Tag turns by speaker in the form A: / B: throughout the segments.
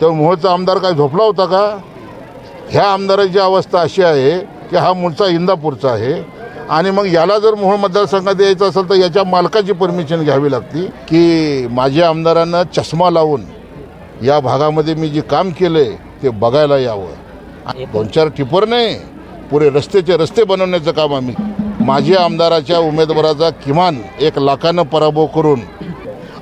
A: तेव्हा मोहचा आमदार काय झोपला होता का? ह्या आमदाराची अवस्था अशी आहे की हा मूळचा इंदापूरचा आहे. आणि मग याला जर मोहोळ मतदारसंघात यायचं असेल तर याच्या मालकाची परमिशन घ्यावी लागती की माझ्या आमदारांना चष्मा लावून या भागामध्ये मी जे काम केलं आहे ते बघायला यावं. आणि दोन चार टिपर नाही पुरे रस्त्याचे रस्ते बनवण्याचं काम आम्ही माझ्या आमदाराच्या उमेदवाराचा किमान एक लाखानं पराभव करून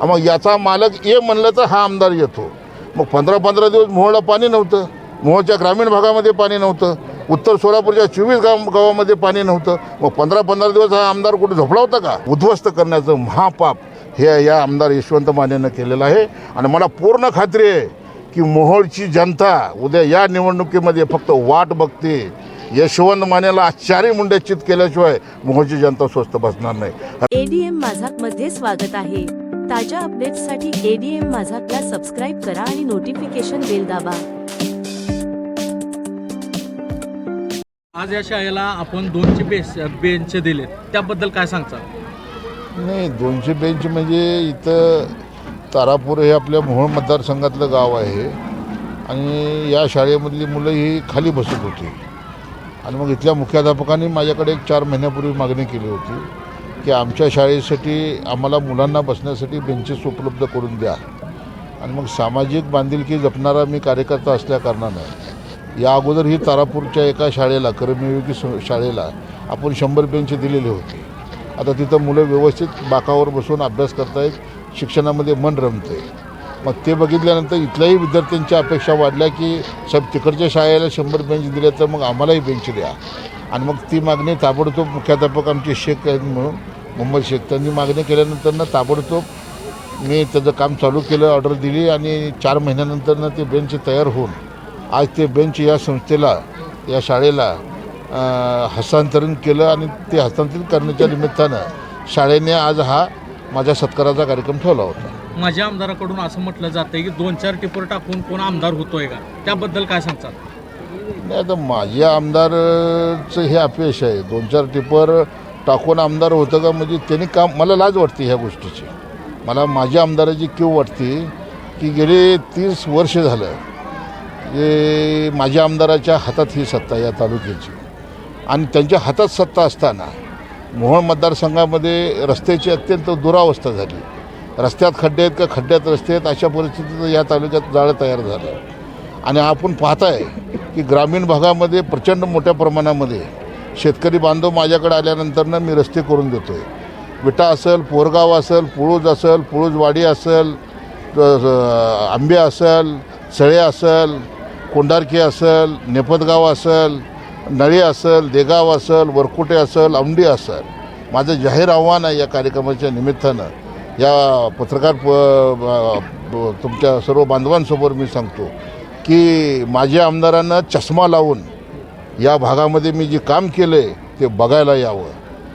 A: मग याचा मालक ये म्हणलं तर हा आमदार येतो. मग पंधरा पंधरा दिवस मोहळला पाणी नव्हतं. मोहोळच्या ग्रामीण भागामध्ये पाणी नव्हतं. उत्तर सोलापूरच्या चोवीस गाव गावामध्ये पाणी नव्हतं. मग पंधरा पंधरा दिवस हा आमदार कुठे झोपला होता का? उद्ध्वस्त करण्याचं महापाप हे या आमदार यशवंत मानेनं केलेलं आहे. आणि मला पूर्ण खात्री आहे की मोहोळची जनता उद्या या निवडणुकीमध्ये फक्त वाट बघते. यशवंत मानेला आचारी मुंडेचित केल्याशिवाय मोहोळची जनता स्वस्त बसणार नाही.
B: एडीएम माझा मध्ये स्वागत आहे. ताज्या अपडेट्ससाठी एडीएम माझाकला सबस्क्राईब करा आणि नोटिफिकेशन बेल दाबा.
C: आज या शाळेला आपण दोनशे बेस बेंच दिलेत. त्याबद्दल काय सांगता?
A: नाही दोनशे बेंच म्हणजे इथं तारापूर हे आपल्या मोहोळ मतदारसंघातलं गाव आहे. आणि या शाळेमधली मुलं ही खाली बसत होती. आणि मग इथल्या मुख्याध्यापकांनी माझ्याकडे एक चार महिन्यापूर्वी मागणी केली होती. की आमच्या शाळेसाठी आम्हाला मुलांना बसण्यासाठी बेंचेस उपलब्ध करून द्या. आणि मग सामाजिक बांधिलकी जपणारा मी कार्यकर्ता असल्याकारणानं या अगोदर ही तारापूरच्या एका शाळेला कर्मयोगी स- शाळेला आपण शंभर बेंच दिलेले होते. आता तिथं मुलं व्यवस्थित बाकावर बसून अभ्यास करतायत शिक्षणामध्ये मन रमते मग ते बघितल्यानंतर इथल्याही विद्यार्थ्यांच्या अपेक्षा वाढल्या की सब तिकडच्या शाळेला शंभर बेंच दिले तर मग आम्हालाही बेंच द्या. आणि मग ती मागणी ताबडतोब मुख्याध्यापक आमचे शेख आहेत म्हणून मोहम्मद शेख त्यांनी मागणी केल्यानंतर ना ताबडतोब मी त्याचं काम चालू केलं ऑर्डर दिली आणि चार महिन्यानंतर ते बेंच तयार होऊन आज ते बेंच या संस्थेला या शाळेला हस्तांतरण केलं आणि ते हस्तांतरित करण्याच्या निमित्तानं शाळेने आज हा माझ्या सत्काराचा कार्यक्रम ठेवला होता.
C: माझ्या आमदाराकडून असं म्हटलं जातं की दोन चार टिपर टाकून कोण आमदार होतोय का? त्याबद्दल काय सांगतात?
A: नाही आता माझ्या आमदारचं हे अपयश आहे. दोन चार टिपर टाकून आमदार होतं का? म्हणजे त्यांनी काम मला लाज वाटते ह्या गोष्टीची. मला माझ्या आमदाराची क्यू वाटते की गेले तीस वर्ष झालं जे माझ्या आमदाराच्या हातात ही सत्ता या तालुक्याची. आणि त्यांच्या हातात सत्ता असताना मोहन मतदारसंघामध्ये रस्त्याची अत्यंत दुरावस्था झाली. रस्त्यात खड्डे आहेत का? खड्ड्यात रस्ते आहेत. अशा परिस्थितीत या तालुक्यात जाळं तयार झालं. आणि आपण पाहताय की ग्रामीण भागामध्ये प्रचंड मोठ्या प्रमाणामध्ये शेतकरी बांधव माझ्याकडे आल्यानंतरनं मी रस्ते करून देतो आहे विटा असेल पोरगाव असेल पुळूज असेल पुळूजवाडी असेल आंबे असेल सळे असेल कोंडारकी असेल नेपतगाव असेल नळी असेल देगाव असेल वरकुटे असेल औंडी असेल. माझं जाहीर आव्हान आहे या कार्यक्रमाच्या निमित्तानं. या पत्रकार प तुमच्या सर्व बांधवांसमोर मी सांगतो की माझ्या आमदारांना चष्मा लावून या भागामध्ये मी जे काम केलं आहे ते बघायला यावं.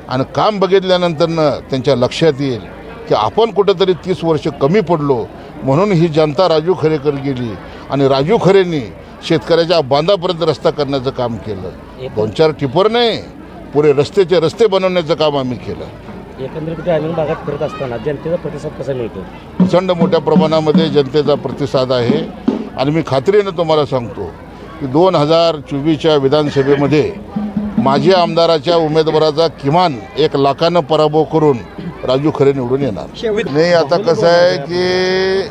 A: आणि काम बघितल्यानंतरनं त्यांच्या लक्षात येईल की आपण कुठंतरी तीस वर्ष कमी पडलो म्हणून ही जनता राजू खरेकर गेली आणि राजू खरेंनी शेतकऱ्याच्या बांधापर्यंत रस्ता करण्याचं काम केलं. दोन चार टिपर नाही पुरे रस्त्याचे रस्ते बनवण्याचं काम आम्ही केलं.
D: एकंदरीत ग्रामीण भागात फिरत असताना जनतेचा प्रतिसाद कसा मिळतो?
A: प्रचंड मोठ्या प्रमाणामध्ये जनतेचा प्रतिसाद आहे. आणि मी खात्रीनं तुम्हाला सांगतो की दोन हजार चोवीसच्या विधानसभेमध्ये माझ्या आमदाराच्या उमेदवाराचा किमान एक लाखानं पराभव करून राजू खरे निवडून येणार. नाही आता कसं आहे की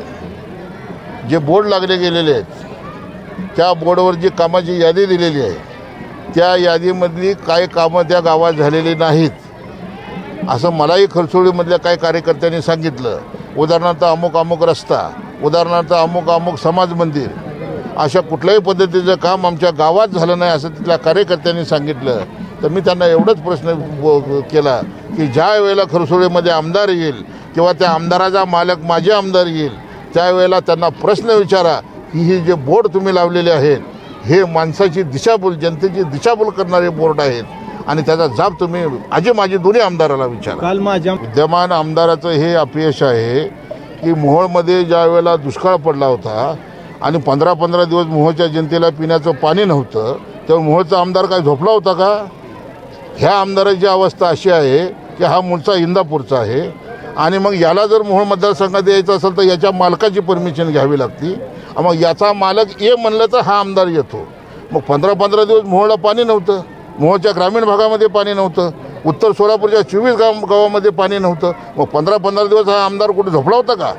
A: जे बोर्ड लागले गेलेले आहेत त्या बोर्डवर जी कामाची यादी दिलेली आहे त्या यादीमधली काही कामं त्या गावात झालेली नाहीत. असं मलाही खरसोळीमधल्या काही कार्यकर्त्यांनी सांगितलं. उदाहरणार्थ अमुक अमुक रस्ता उदाहरणार्थ अमुक अमुक समाज मंदिर अशा कुठल्याही पद्धतीचं काम आमच्या गावात झालं नाही असं तिथल्या कार्यकर्त्यांनी सांगितलं. तर मी त्यांना एवढंच प्रश्न केला की ज्या वेळेला खरसोळीमध्ये आमदार येईल किंवा त्या आमदाराचा मालक माझे आमदार येईल त्यावेळेला त्यांना प्रश्न विचारा की ही जे बोर्ड तुम्ही लावलेले आहेत हे माणसाची दिशाभूल जनतेची दिशाभूल करणारे बोर्ड आहेत आणि त्याचा जाब तुम्ही आजी माझी दोन्ही आमदाराला विचारा.
E: काल माझ्या
A: विद्यमान आमदाराचं हे अपयश आहे की मोहोळमध्ये ज्या वेळेला दुष्काळ पडला होता आणि पंधरा पंधरा दिवस मोहोळच्या जनतेला पिण्याचं पाणी नव्हतं तेव्हा मोहोळचा आमदार काय झोपला होता का? ह्या आमदाराची अवस्था अशी आहे की हा मूळचा इंदापूरचा आहे. आणि मग याला जर मोहोळ मतदारसंघात यायचं असेल तर याच्या मालकाची परमिशन घ्यावी लागती. मग याचा मालक ये म्हणलं तर हा आमदार येतो. मग पंधरा पंधरा दिवस मोहोळला पाणी नव्हतं. मोहोळच्या ग्रामीण भागामध्ये पाणी नव्हतं. उत्तर सोलापूरच्या चोवीस गाव गावामध्ये पाणी नव्हतं. मग पंधरा पंधरा दिवस हा आमदार कुठे झोपला होता का?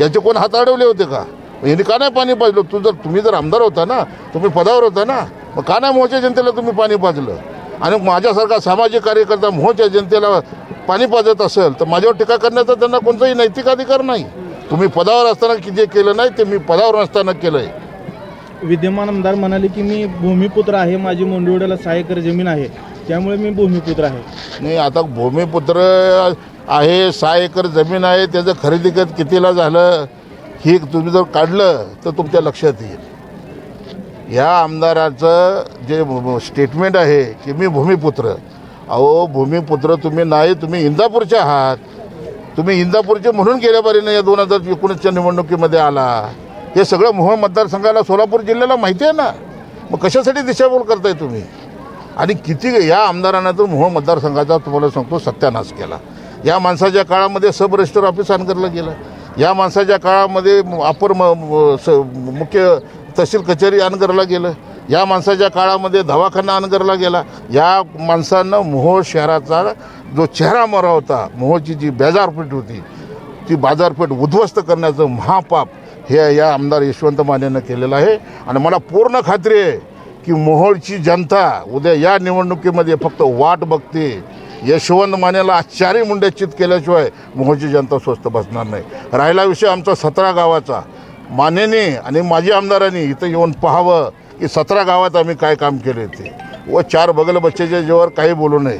A: याचे कोण हात अडवले होते का? यांनी का नाही पाणी पाजलं? तू जर तुम्ही जर आमदार होता ना तुम्ही पदावर होता ना मग का नाही मोहोळच्या जनतेला तुम्ही पाणी पाजलं? आणि माझ्यासारखा सामाजिक कार्यकर्ता मोहोळच्या जनतेला पाणी पाजत असेल तर माझ्यावर टीका करण्याचा त्यांना कोणताही नैतिक अधिकार नाही. तुम्ही पदावर असताना की जे केलं नाही ते मी पदावर नसताना केलं आहे
E: विद्यमान आमदार म्हणाले की मी भूमिपुत्र आहे माझी मोंडीवड्याला सहा एकर जमीन आहे त्यामुळे मी भूमिपुत्र आहे.
A: नाही आता भूमिपुत्र आहे सहा एकर जमीन आहे त्याचं खरेदी कितीला झालं? ही तुम्ही जर काढलं तर तुमच्या लक्षात येईल. या आमदाराचं जे स्टेटमेंट आहे की मी भूमिपुत्र. अहो भूमिपुत्र तुम्ही नाही तुम्ही इंदापूरचे आहात. तुम्ही इंदापूरचे म्हणून गेल्या बारीनं या दोन हजार एकोणीसच्या निवडणुकीमध्ये आला. हे सगळं मोहोळ मतदारसंघाला सोलापूर जिल्ह्याला माहिती आहे ना? मग कशासाठी दिशाभूल करताय तुम्ही? आणि किती या आमदारांना तर मोहोळ मतदारसंघाचा तुम्हाला सांगतो सत्यानाश केला. या माणसाच्या काळामध्ये सब रजिस्टर ऑफिस अनगरला गेलं. या माणसाच्या काळामध्ये अपर म स मुख्य तहसील कचेरी अनगरला गेलं. या माणसाच्या काळामध्ये दवाखाना अनगरला गेला. या माणसानं मोहोळ शहराचा जो चेहरा मरा होता मोहोळची जी बाजारपेठ होती ती बाजारपेठ उद्ध्वस्त करण्याचं महापाप हे या आमदार यशवंत मानेनं केलेलं आहे. आणि मला पूर्ण खात्री आहे की मोहोळची जनता उद्या या निवडणुकीमध्ये फक्त वाट बघते. यशवंत मानेला आचारी मुंड्याचित केल्याशिवाय मोहची जनता स्वस्त बसणार नाही. राहिला विषय आमचा सतरा गावाचा. मानेने आणि माजी आमदारांनी इथं येऊन पाहावं की सतरा गावात आम्ही काय काम केले ते. व चार बगल बच्चेच्या जेव्हा काही बोलू नये.